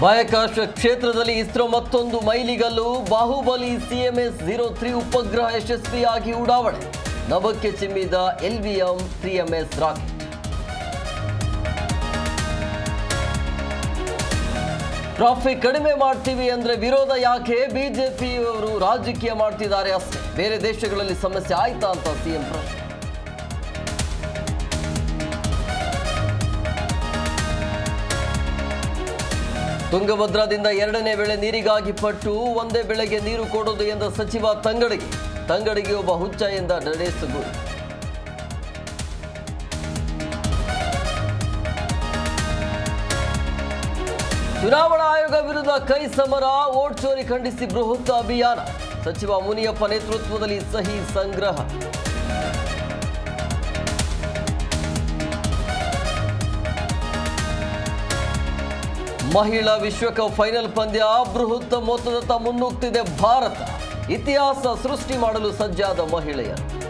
ಬಾಹ್ಯಾಕಾಶ ಕ್ಷೇತ್ರದಲ್ಲಿ ಇಸ್ರೋ ಮತ್ತೊಂದು ಮೈಲಿಗಲ್ಲು. ಬಾಹುಬಲಿ ಸಿಎಂಎಸ್ ಜೀರೋ ತ್ರೀ ಉಪಗ್ರಹ ಯಶಸ್ವಿಯಾಗಿ ಉಡಾವಣೆ. ನಭಕ್ಕೆ ಚಿಮ್ಮಿದ LVM CMS MS rocket. Traffic ಕಡಿಮೆ ಮಾಡ್ತೀವಿ ಅಂದ್ರೆ ವಿರೋಧ ಯಾಕೆ? ಬಿಜೆಪಿಯವರು ರಾಜಕೀಯ ಮಾಡ್ತಿದ್ದಾರೆ ಅಷ್ಟೇ. ಬೇರೆ ದೇಶಗಳಲ್ಲಿ ಸಮಸ್ಯೆ ಆಯ್ತಾ ಅಂತ ಸಿಎಂ ಪ್ರಶ್ನೆ. ತುಂಗಭದ್ರಾದಿಂದ ಎರಡನೇ ಬೆಳೆ ನೀರಿಗಾಗಿ ಪಟ್ಟು ಒಂದೇ ಬೆಳೆಗೆ ನೀರು ಕೊಡೋದು ಎಂದ ಸಚಿವ ತಂಗಡಿ ತಂಗಡಿಗೆ ಒಬ್ಬ ಹುಚ್ಚ ಎಂದ ನಡೆಸ ಚುನಾವಣಾ ಆಯೋಗ ವಿರುದ್ಧ ಕೈ ಸಮರ, ಓಟ್ ಚೋರಿ ಖಂಡಿಸಿ ಬೃಹತ್ ಅಭಿಯಾನ. ಸಚಿವ ಮುನಿಯಪ್ಪ ನೇತೃತ್ವದಲ್ಲಿ ಸಹಿ ಸಂಗ್ರಹ. ಮಹಿಳಾ ವಿಶ್ವಕಪ್ ಫೈನಲ್ ಪಂದ್ಯ ಬೃಹತ್ ಮೊತ್ತದತ್ತ ಮುನ್ನುಗ್ತಿದೆ ಭಾರತ. ಇತಿಹಾಸ ಸೃಷ್ಟಿ ಮಾಡಲು ಸಜ್ಜಾದ ಮಹಿಳೆಯರು.